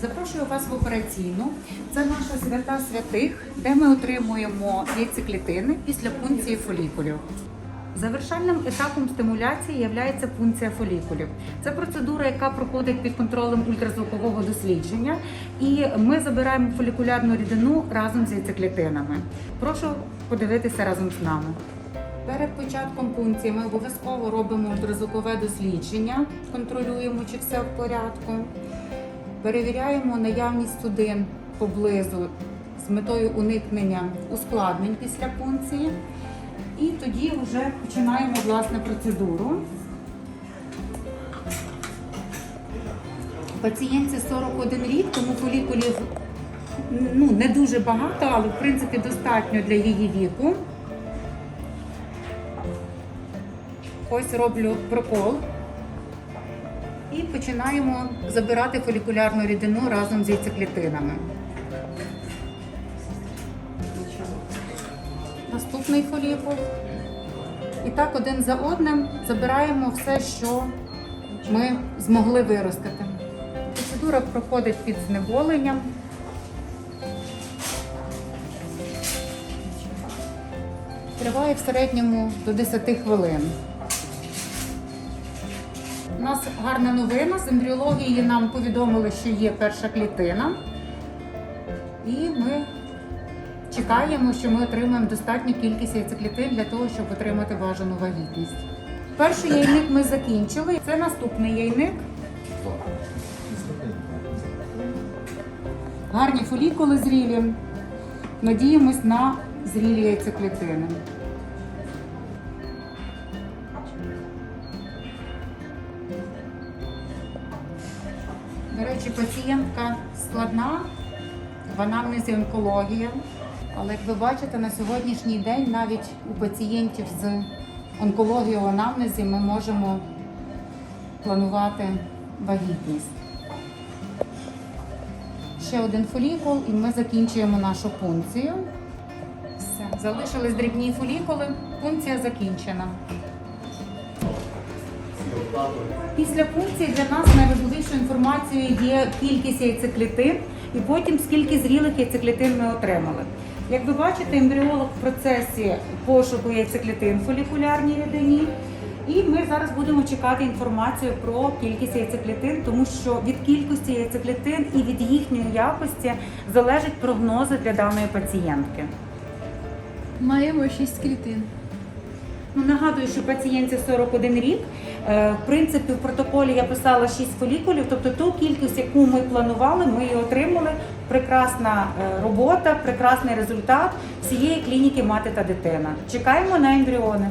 Запрошую вас в операційну. Це наша свята святих, де ми отримуємо яйцеклітини після пункції фолікулів. Завершальним етапом стимуляції є пункція фолікулів. Це процедура, яка проходить під контролем ультразвукового дослідження, і ми забираємо фолікулярну рідину разом з яйцеклітинами. Прошу подивитися разом з нами. Перед початком пункції ми обов'язково робимо ультразвукове дослідження, контролюємо, чи все в порядку. Перевіряємо наявність судин поблизу з метою уникнення ускладнень після пункції. І тоді вже починаємо власне процедуру. Пацієнтці 41 рік, тому фолікулів ну, не дуже багато, але в принципі достатньо для її віку. Ось роблю прокол. І починаємо забирати фолікулярну рідину разом з яйцеклітинами. Наступний фолікул. І так один за одним забираємо все, що ми змогли виростити. Процедура проходить під знеболенням. Триває в середньому до 10 хвилин. У нас гарна новина. З ембріології нам повідомили, що є перша клітина. І ми чекаємо, що ми отримаємо достатню кількість яйцеклітин для того, щоб отримати бажану вагітність. Перший яйник ми закінчили. Це наступний яйник. Гарні фолікули зрілі. Надіємось на зрілі яйцеклітини. До речі, пацієнтка складна, в анамнезі онкологія. Але як ви бачите, на сьогоднішній день навіть у пацієнтів з онкологією в анамнезі ми можемо планувати вагітність. Ще один фолікул, і ми закінчуємо нашу пункцію. Все, залишились дрібні фолікули, пункція закінчена. Після пункції для нас найважливішою інформацією є кількість яйцеклітин і потім скільки зрілих яйцеклітин ми отримали. Як ви бачите, ембріолог в процесі пошуку яйцеклітин в фолікулярній рідині. І ми зараз будемо чекати інформацію про кількість яйцеклітин, тому що від кількості яйцеклітин і від їхньої якості залежать прогнози для даної пацієнтки. Маємо 6 клітин. Ну, нагадую, що пацієнтці 41 рік. Е, В принципі, в протоколі я писала 6 фолікулів, тобто ту кількість, яку ми планували, ми її отримали. Прекрасна е, робота, прекрасний результат всієї клініки мати та дитина. Чекаємо на ембріони.